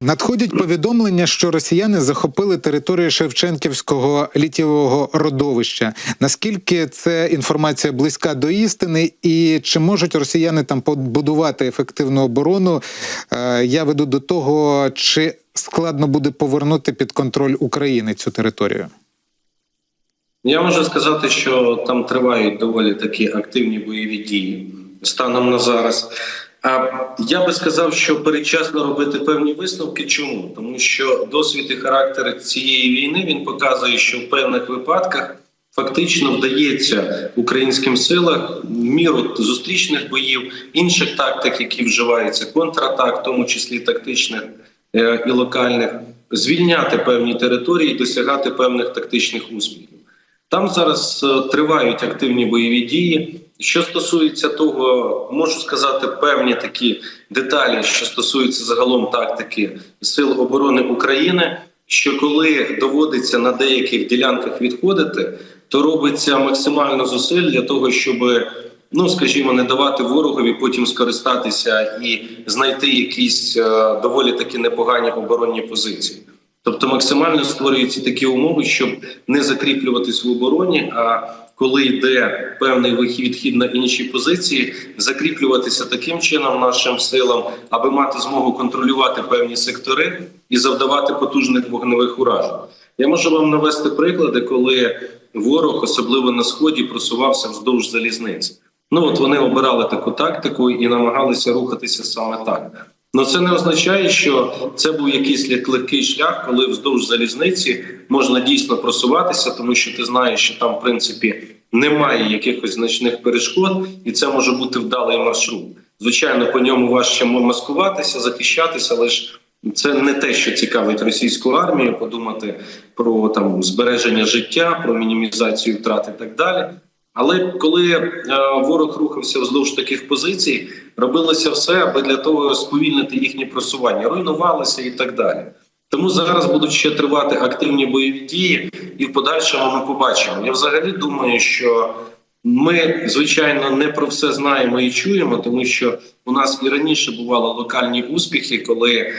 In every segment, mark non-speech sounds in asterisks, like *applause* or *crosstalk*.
Надходять повідомлення, що росіяни захопили територію Шевченківського літієвого родовища. Наскільки це інформація близька до істини, і чи можуть росіяни там побудувати ефективну оборону? Е, Я веду до того, чи складно буде повернути під контроль України цю територію? Я можу сказати, що там тривають доволі такі активні бойові дії станом на зараз. Я би сказав, що передчасно робити певні висновки. Чому? Тому що досвід і характер цієї війни він показує, що в певних випадках фактично вдається українським силам міру зустрічних боїв, інших тактик, які вживаються, контратак, в тому числі тактичних е, і локальних, звільняти певні території, досягати певних тактичних успіхів. Там зараз е, тривають активні бойові дії. Що стосується того, можу сказати певні такі деталі, що стосуються загалом тактики Сил оборони України. Що коли доводиться на деяких ділянках відходити, то робиться максимально зусиль для того, щоб ну скажімо, не давати ворогові потім скористатися і знайти якісь е, доволі такі непогані оборонні позиції. Тобто максимально створюються такі умови, щоб не закріплюватись в обороні. А коли йде певний вихід відхід на інші позиції, закріплюватися таким чином нашим силам, аби мати змогу контролювати певні сектори і завдавати потужних вогневих уражень. Я можу вам навести приклади, коли ворог, особливо на сході, просувався вздовж залізниці. Ну от вони обирали таку тактику і намагалися рухатися саме так. Ну це не означає, що це був якийсь легкий шлях, коли вздовж залізниці можна дійсно просуватися, тому що ти знаєш, що там в принципі немає якихось значних перешкод, і це може бути вдалий маршрут. Звичайно, по ньому важче маскуватися, захищатися, але ж це не те, що цікавить російську армію, подумати про там збереження життя, про мінімізацію втрат і так далі. Але коли е, ворог рухався вздовж таких позицій, робилося все, аби для того сповільнити їхнє просування, руйнувалося і так далі. Тому зараз будуть ще тривати активні бойові дії, і в подальшому ми побачимо. Я взагалі думаю, що ми звичайно не про все знаємо і чуємо, тому що у нас і раніше бували локальні успіхи, коли е,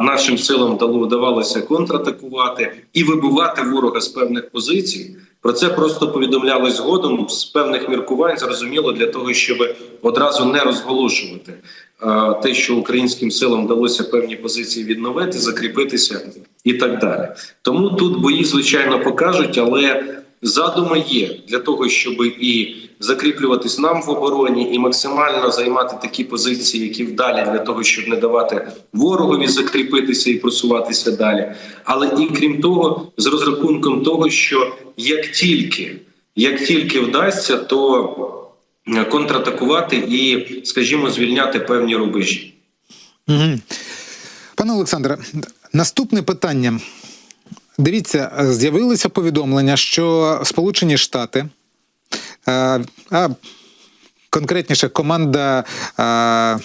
нашим силам вдавалося контратакувати і вибивати ворога з певних позицій. Про це просто повідомляли згодом з певних міркувань, зрозуміло, для того, щоб одразу не розголошувати е, те, що українським силам вдалося певні позиції відновити, закріпитися і так далі. Тому тут бої, звичайно, покажуть, але задуми є для того, щоб і закріплюватись нам в обороні, і максимально займати такі позиції, які вдалі для того, щоб не давати ворогові закріпитися і просуватися далі. Але і крім того, з розрахунком того, що як тільки як тільки вдасться, то контратакувати і, скажімо, звільняти певні рубежі. Пане Олександре, наступне питання. Дивіться, з'явилися повідомлення, що Сполучені Штати, а, а конкретніше команда а,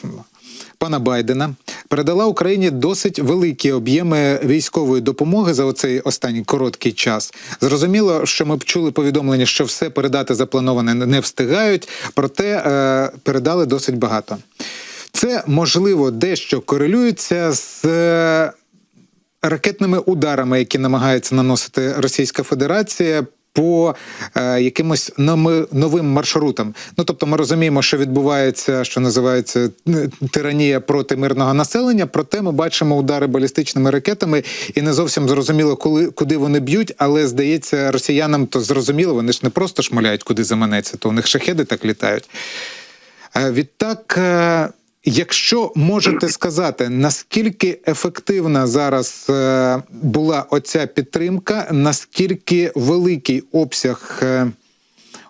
пана Байдена, передала Україні досить великі об'єми військової допомоги за оцей останній короткий час. Зрозуміло, що ми чули повідомлення, що все передати заплановане не встигають, проте е, передали досить багато. Це можливо дещо корелюється з ракетними ударами, які намагається наносити Російська Федерація. По е, якимось новим маршрутам, ну тобто, ми розуміємо, що відбувається, що називається тиранія проти мирного населення. Проте ми бачимо удари балістичними ракетами, і не зовсім зрозуміло, коли куди вони б'ють. Але здається, росіянам то зрозуміло, вони ж не просто шмаляють, куди заманеться, то у них шахеди так літають. Е, відтак. Е, Якщо можете сказати, наскільки ефективна зараз е, була оця підтримка, наскільки великий обсяг е,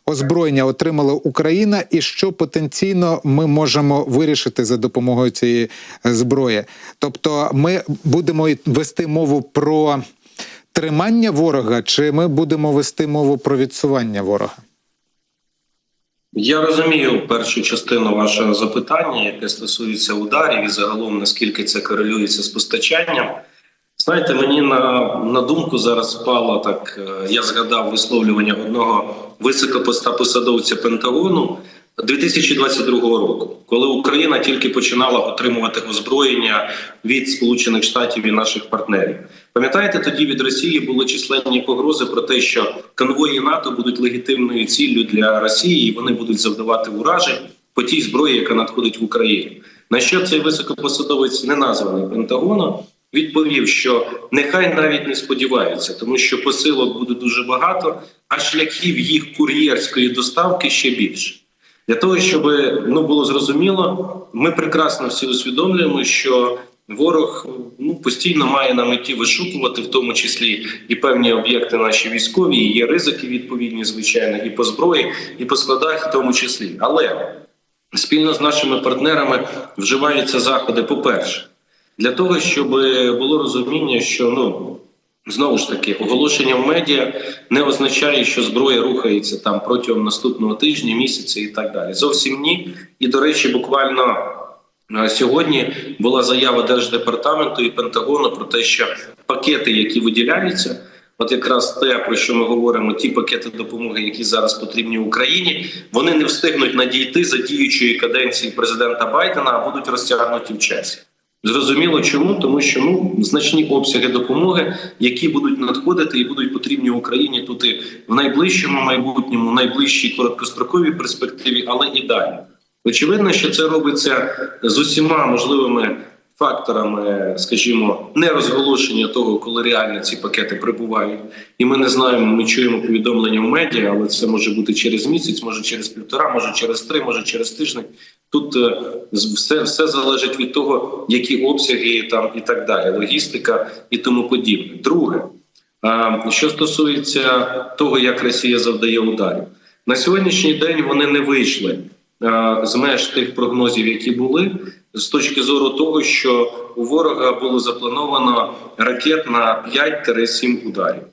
озброєння отримала Україна, і що потенційно ми можемо вирішити за допомогою цієї зброї? Тобто, ми будемо вести мову про тримання ворога, чи ми будемо вести мову про відсування ворога? Я розумію першу частину вашого запитання, яке стосується ударів і загалом наскільки це корелюється з постачанням. Знаєте, мені на на думку зараз спало так. Е, я згадав висловлювання одного високопоста посадовця Пентагону 2022 року, коли Україна тільки починала отримувати озброєння від Сполучених Штатів і наших партнерів. Пам'ятаєте, тоді від Росії були численні погрози про те, що конвої НАТО будуть легітимною ціллю для Росії, і вони будуть завдавати уражень по тій зброї, яка надходить в Україну. На що цей високопосадовець не названий Пентагоном? Відповів, що нехай навіть не сподіваються, тому що посилок буде дуже багато, а шляхів їх кур'єрської доставки ще більше. Для того щоб ну було зрозуміло, ми прекрасно всі усвідомлюємо, що ворог ну постійно має на меті вишукувати, в тому числі і певні об'єкти наші військові. і Є ризики відповідні, звичайно, і по зброї, і по складах, в тому числі. Але спільно з нашими партнерами вживаються заходи. По перше, для того, щоб було розуміння, що ну. Знову ж таки, оголошення в медіа не означає, що зброя рухається там протягом наступного тижня, місяця і так далі. Зовсім ні. І до речі, буквально е, сьогодні була заява держдепартаменту і Пентагону про те, що пакети, які виділяються, от якраз те, про що ми говоримо, ті пакети допомоги, які зараз потрібні Україні, вони не встигнуть надійти за діючої каденції президента Байдена, а будуть розтягнуті в часі. Зрозуміло, чому тому, що ну значні обсяги допомоги, які будуть надходити і будуть потрібні Україні тут і в найближчому майбутньому, найближчій короткостроковій перспективі, але і далі. Очевидно, що це робиться з усіма можливими факторами, скажімо, не розголошення того, коли реально ці пакети прибувають, і ми не знаємо. Ми чуємо повідомлення в медіа, але це може бути через місяць, може через півтора, може через три, може через тиждень. Тут е, все все залежить від того, які обсяги там і так далі, логістика і тому подібне. Друге, що стосується того, як Росія завдає ударів, на сьогоднішній день вони не вийшли з меж тих прогнозів, які були, з точки зору того, що у ворога було заплановано ракет на 5-7 ударів.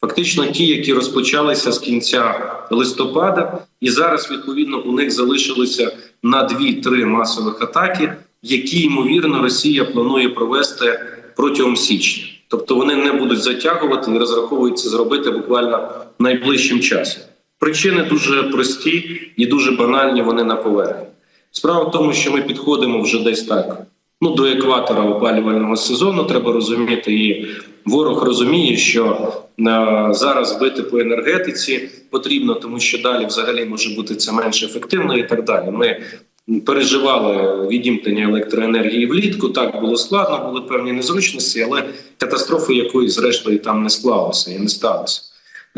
Фактично, ті, які розпочалися з кінця листопада, і зараз відповідно у них залишилося на 2-3 масових атаки, які ймовірно Росія планує провести протягом січня. Тобто вони не будуть затягувати і розраховуються зробити буквально найближчим часом. Причини дуже прості і дуже банальні. Вони на поверхні. Справа в тому, що ми підходимо вже десь так. Ну до екватора опалювального сезону треба розуміти, і ворог розуміє, що е, зараз бити по енергетиці потрібно, тому що далі взагалі може бути це менш ефективно і так далі. Ми переживали відімкнення електроенергії влітку. Так було складно, були певні незручності, але катастрофи якої зрештою там не склалося і не сталося.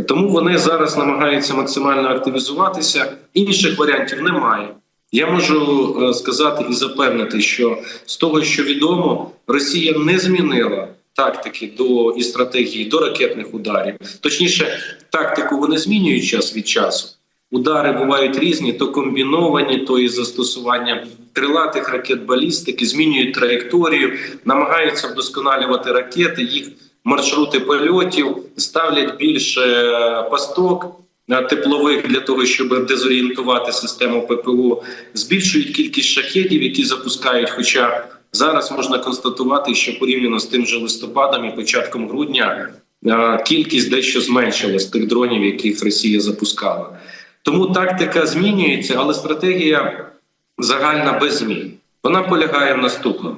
Тому вони зараз намагаються максимально активізуватися. Інших варіантів немає. Я можу е, сказати і запевнити, що з того, що відомо, Росія не змінила тактики до і стратегії до ракетних ударів. Точніше, тактику вони змінюють час від часу. Удари бувають різні, то комбіновані, то із застосуванням крилатих ракет балістики, змінюють траєкторію, намагаються вдосконалювати ракети, їх маршрути польотів, ставлять більше е, пасток теплових для того, щоб дезорієнтувати систему ППО, збільшують кількість шахедів, які запускають. Хоча зараз можна констатувати, що порівняно з тим же листопадом і початком грудня е, кількість дещо зменшилась тих дронів, яких Росія запускала. Тому тактика змінюється, але стратегія загальна без змін. Вона полягає в наступному: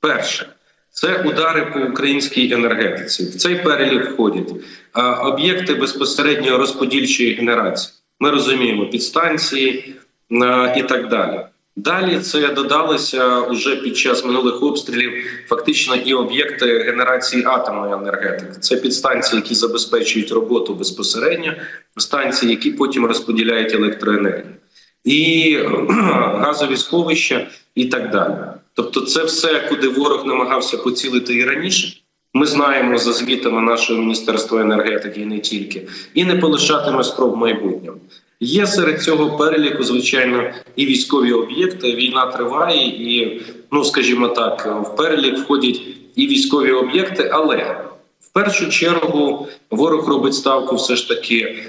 перше. Це удари по українській енергетиці. В цей перелік входять об'єкти безпосередньо розподільчої генерації. Ми розуміємо підстанції і так далі. Далі це додалося уже під час минулих обстрілів, фактично і об'єкти генерації атомної енергетики. Це підстанції, які забезпечують роботу безпосередньо, станції, які потім розподіляють електроенергію, і *clears throat* газові сховища, і так далі. Тобто, це все, куди ворог намагався поцілити і раніше. Ми знаємо за звітами нашого міністерства енергетики і не тільки, і не полишатиме спроб майбутньому. Є серед цього переліку, звичайно, і військові об'єкти. Війна триває, і ну скажімо так, в перелік входять і військові об'єкти, але першу чергу ворог робить ставку все ж таки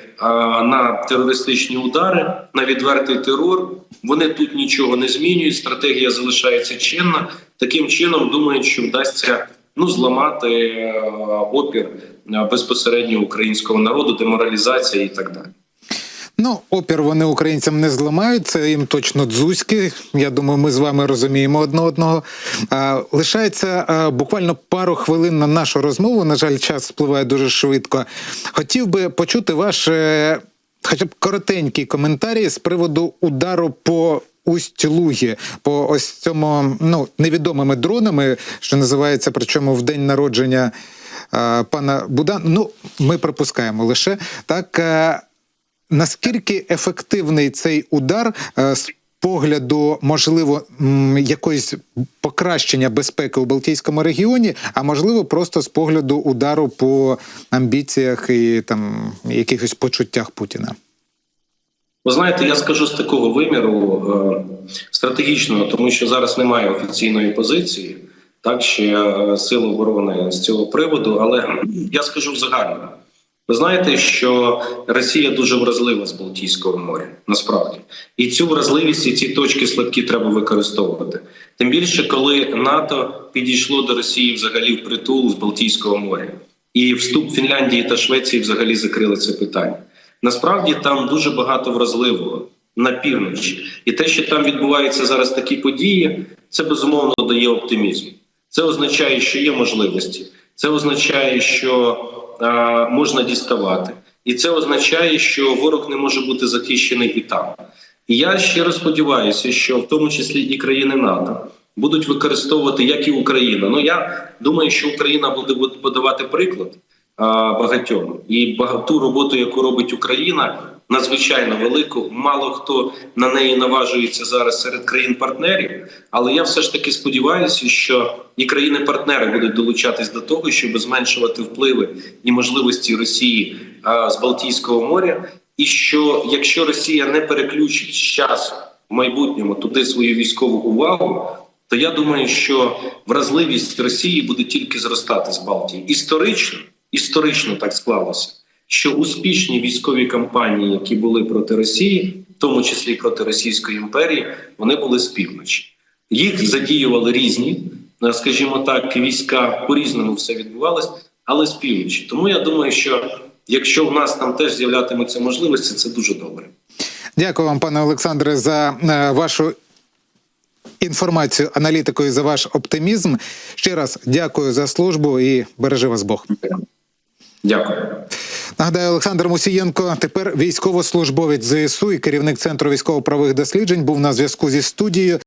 на терористичні удари, на відвертий терор. Вони тут нічого не змінюють. Стратегія залишається чинна. Таким чином думають, що вдасться ну зламати опір безпосередньо українського народу, деморалізація і так далі. Ну, опір вони українцям не зламають, це їм точно дзузьки. Я думаю, ми з вами розуміємо одне одного. А, лишається а, буквально пару хвилин на нашу розмову. На жаль, час спливає дуже швидко. Хотів би почути ваш е, хоча б коротенький коментарій з приводу удару по. Усть Лугі по ось цьому ну невідомими дронами, що називається, причому в день народження е, пана Будан. Ну, ми припускаємо лише так. Е, Наскільки ефективний цей удар е, з погляду, можливо, якоїсь покращення безпеки у Балтійському регіоні, а можливо, просто з погляду удару по амбіціях і там якихось почуттях Путіна? Ви знаєте, я скажу з такого виміру е, стратегічного, тому що зараз немає офіційної позиції, так ще е, сил оборони з цього приводу, але я скажу загально. Ви знаєте, що Росія дуже вразлива з Балтійського моря, насправді, і цю вразливість і ці точки слабкі треба використовувати. Тим більше, коли НАТО підійшло до Росії взагалі в притул з Балтійського моря, і вступ Фінляндії та Швеції взагалі закрили це питання. Насправді там дуже багато вразливого на півночі, і те, що там відбуваються зараз такі події, це безумовно дає оптимізм. Це означає, що є можливості. Це означає, що можна діставати, і це означає, що ворог не може бути захищений і там. І я щиро сподіваюся, що в тому числі і країни НАТО будуть використовувати як і Україна. Ну я думаю, що Україна буде подавати приклад багатьом і багату роботу, яку робить Україна, надзвичайно велику. Мало хто на неї наважується зараз серед країн-партнерів. Але я все ж таки сподіваюся, що і країни-партнери будуть долучатись до того, щоб зменшувати впливи і можливості Росії а, з Балтійського моря. І що якщо Росія не переключить з часу в майбутньому туди свою військову увагу, то я думаю, що вразливість Росії буде тільки зростати з Балтії. Історично, історично так склалося, що успішні військові кампанії, які були проти Росії, в тому числі проти Російської імперії, вони були з півночі. Їх задіювали різні, е, скажімо так, війська по різному все відбувалось, але з півночі. Тому я думаю, що якщо в нас там теж з'являтимуться можливості, це дуже добре. Дякую вам, пане Олександре, за е, вашу інформацію, аналітику і за ваш оптимізм. Ще раз дякую за службу і бережи вас Бог. Дякую. Нагадаю, Олександр Мусієнко, тепер військовослужбовець ЗСУ і керівник центру військово-правових досліджень, був на зв'язку зі студією.